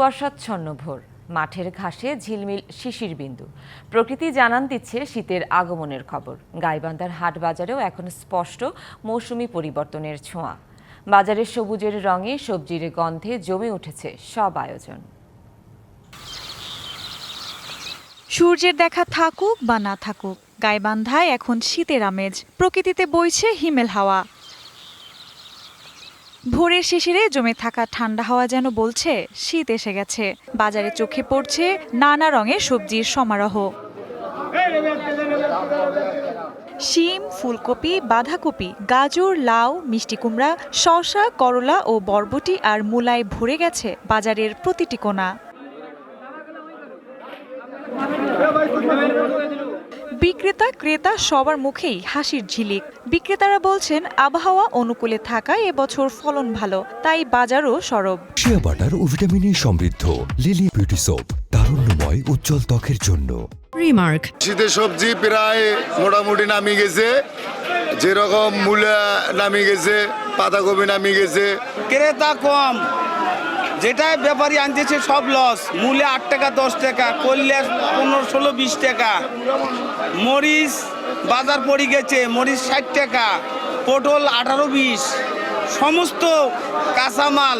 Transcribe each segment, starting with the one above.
কুয়াশাচ্ছন্ন ভোর। মাঠের ঘাসে ঝিলমিল শিশির বিন্দু। প্রকৃতি জানান দিচ্ছে শীতের আগমনের খবর। গাইবান্ধার হাট বাজারেও এখন স্পষ্ট মৌসুমি পরিবর্তনের ছোঁয়া। বাজারের সবুজের রঙে সবজির গন্ধে জমে উঠেছে সব আয়োজন। সূর্যের দেখা থাকুক বা না থাকুক, গাইবান্ধায় এখন শীতের আমেজ। প্রকৃতিতে বইছে হিমেল হাওয়া। ভোরের শিশিরে জমে থাকা ঠান্ডা হাওয়া যেন বলছে, শীত এসে গেছে। বাজারে চোখে পড়ছে নানা রঙের সবজির সমারোহ। শিম, ফুলকপি, বাঁধাকপি, গাজর, লাউ, মিষ্টি কুমড়া, শসা, করলা ও বরবটি আর মূলায় ভরে গেছে বাজারের প্রতিটি কোণা বিক্রেতা ক্রেতা সবার মুখেই হাসির ঝিলিক। বিক্রেতারা বলছেন আবহাওয়া অনুকূলে থাকায় এবছর ফলন ভালো তাই বাজারও সরব। শিয়া বাটার ও ভিটামিনে সমৃদ্ধ লিলি বিউটি সোপ তারুণ্যময় উজ্জ্বল ত্বকের জন্য। Remark. শীতের সবজি প্রায় মোটামুটি নামি গেছে যেরকম মূলা নামি গেছে পাতাকপি নামি গেছে। ক্রেতা কম যেটা ব্যাপারী আনতেছে সব লস মূলে আট টাকা, দশ টাকা, করলে পনেরো, ষোলো, বিশ টাকা। মরিচ বাজার পড়ে গেছে, মরিচ ষাট টাকা, পটল আঠারো, বিশ। সমস্ত কাঁচামাল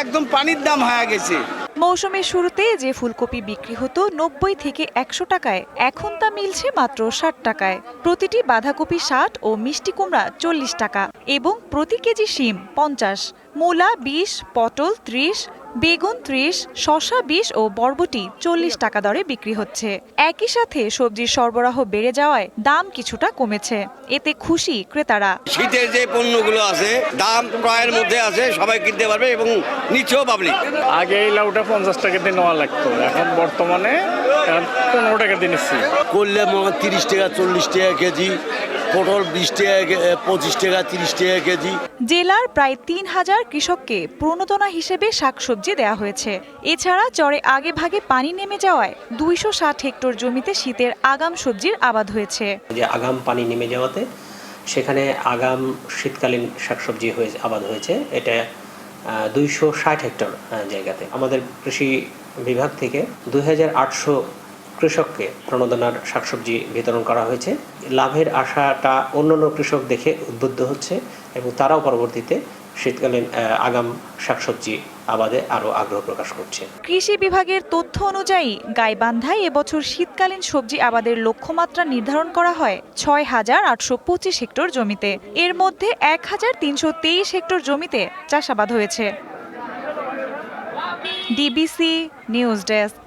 একদম পানির দাম হয়ে গেছে। মৌসুমের শুরুতে যে ফুলকপি বিক্রি হতো নব্বই থেকে একশো টাকায়, এখন তা মিলছে মাত্র ষাট টাকায়। প্রতিটি বাঁধাকপি ষাট ও মিষ্টি কুমড়া চল্লিশ টাকা এবং প্রতি কেজি শিম পঞ্চাশ, মূলা বিশ, পটল ত্রিশ বেগুন ত্রিশ শশা বিশ ও বরবটি চল্লিশ টাকা দরে বিক্রি হচ্ছে। একই সাথে সবজির সরবরাহ বেড়ে যাওয়ায় দাম কিছুটা কমেছে। এতে খুশি ক্রেতারা। শীতের যে পণ্যগুলো আছে দাম ক্রয়ের মধ্যে আছে সবাই কিনতে পারবে এবং নিচেও পাবলিক আগে এই লাউটা পঞ্চাশ টাকা দিয়ে নেওয়া লাগতো এখন বর্তমানে পনেরো টাকা দিয়ে নিচ্ছি। করলে মনে তিরিশ টাকা চল্লিশ টাকা কেজি। পটল বিশ টাকা পঁচিশ টাকা তিরিশ টাকা কেজি। জেলার প্রায় তিন হাজার কৃষককে প্রণোদনা হিসেবে শাকসবজি দেওয়া হয়েছে। এছাড়া চরে আগে ভাগে পানি নেমে যাওয়ায় দুইশো ষাট হেক্টর জমিতে শীতের আগাম সবজির আবাদ হয়েছে। যে আগাম পানি নেমে যাওয়াতে সেখানে আগাম শীতকালীন শাকসবজি হয়ে আবাদ হয়েছে। এটা দুইশো ষাট হেক্টর জায়গাতে। আমাদের কৃষি বিভাগ থেকে দুই হাজার আটশো কৃষককে প্রণোদনার শাকসবজি বিতরণ করা হয়েছে। লাভের আশাটা অন্যান্য কৃষক দেখে উদ্বুদ্ধ হচ্ছে এবং তারাও পরবর্তীতে শীতকালীন আগাম শাকসবজি আবাদে আরও আগ্রহ প্রকাশ করছে। কৃষি বিভাগের তথ্য অনুযায়ী গাইবান্ধায় এবছর শীতকালীন সবজি আবাদের লক্ষ্যমাত্রা নির্ধারণ করা হয় ছয় হাজার আটশো পঁচিশ হেক্টর জমিতে। এর মধ্যে এক হাজার তিনশো তেইশ হেক্টর জমিতে চাষাবাদ হয়েছে। DBC news desk.